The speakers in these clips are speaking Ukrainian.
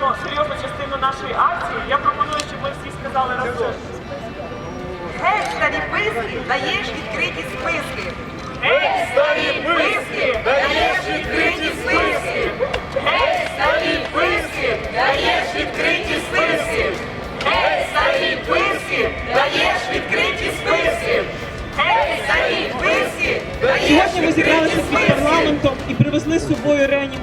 розпочнемо серйозну частину нашої акції. Я пропоную, щоб ми всі сказали разом. Геть старі писки, даєш відкриті списки. Гей, старі писки, даєш відкриті списки! Гей, старі писки, даєш відкриті списки! Гей, старі писки, даєш відкриті списки! Гей, старі писки, даєш Сьогодні ми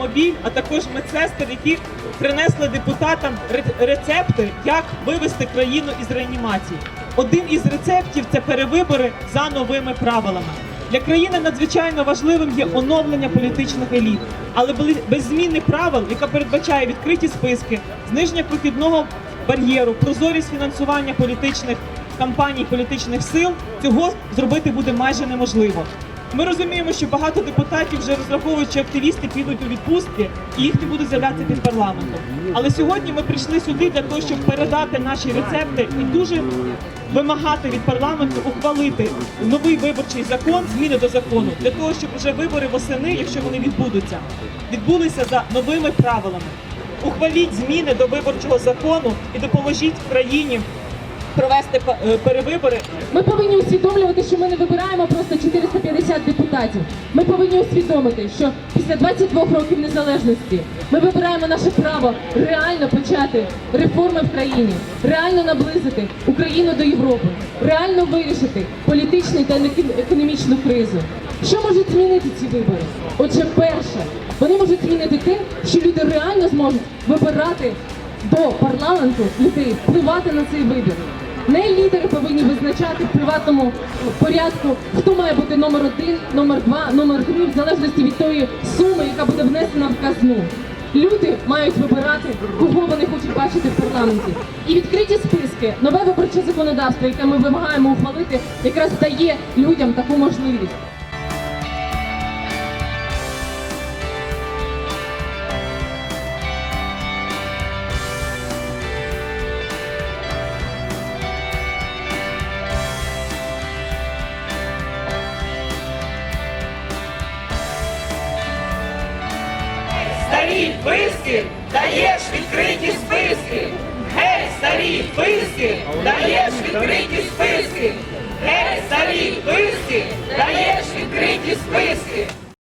реанімобіль, а також медсестер, які принесли депутатам рецепти, як вивести країну із реанімації. Один із рецептів це перевибори за новими правилами. Для країни надзвичайно важливим є оновлення політичних еліт, але без зміни правил, яка передбачає відкриті списки, зниження прохідного бар'єру, прозорість фінансування політичних кампаній політичних сил, цього зробити буде майже неможливо. Ми розуміємо, що багато депутатів вже розраховують, що активісти підуть у відпустки і їх не будуть з'являтися під парламентом. Але сьогодні ми прийшли сюди для того, щоб передати наші рецепти і дуже вимагати від парламенту ухвалити новий виборчий закон, зміни до закону, для того, щоб вже вибори восени, якщо вони відбудуться, відбулися за новими правилами. Ухваліть зміни до виборчого закону і допоможіть країні провести е, перевибори Ми повинні усвідомлювати, що ми не вибираємо просто 450 депутатів. Ми повинні усвідомити, що після 22 років незалежності ми вибираємо наше право реально почати реформи в країні, реально наблизити Україну до Європи, реально вирішити політичну та економічну кризу. Що можуть змінити ці вибори? Отже, перше, вони можуть змінити те, що люди реально зможуть вибирати до парламенту людей, впливати на цей вибір. Не лідери повинні визначати в приватному порядку, хто має бути номер один, номер два, номер три, в залежності від тої суми, яка буде внесена в казну. Люди мають вибирати, кого вони хочуть бачити в парламенті. І відкриті списки, нове виборче законодавство, яке ми вимагаємо ухвалити, якраз дає людям таку можливість. Старі писки, даєш відкриті списки! Гей, старі писки, даєш відкриті списки! Гей, старі писки, даєш відкриті списки!